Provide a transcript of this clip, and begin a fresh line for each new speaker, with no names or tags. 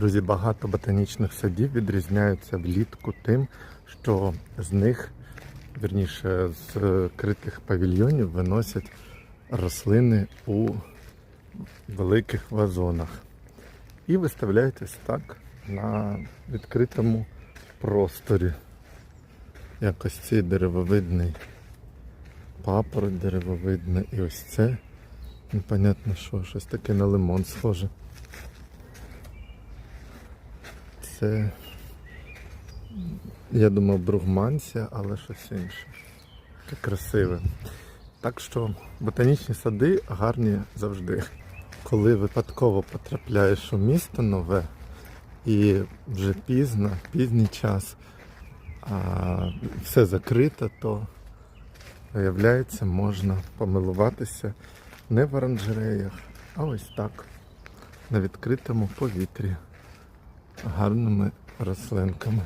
Друзі, багато ботанічних садів відрізняються влітку тим, що з них, вірніше, з критих павільйонів виносять рослини у великих вазонах. І виставляють ось так на відкритому просторі. Якось цей деревовидний папороть деревовидний. І ось це непонятно що, щось таке на лимон схоже. Це, я думав, бругманція, але щось інше. Таке красиве. Так що ботанічні сади гарні завжди. Коли випадково потрапляєш у місто нове і вже пізно, пізній час, а все закрито, то виявляється, можна помилуватися не в оранжереях, а ось так, на відкритому повітрі гарними рослинками.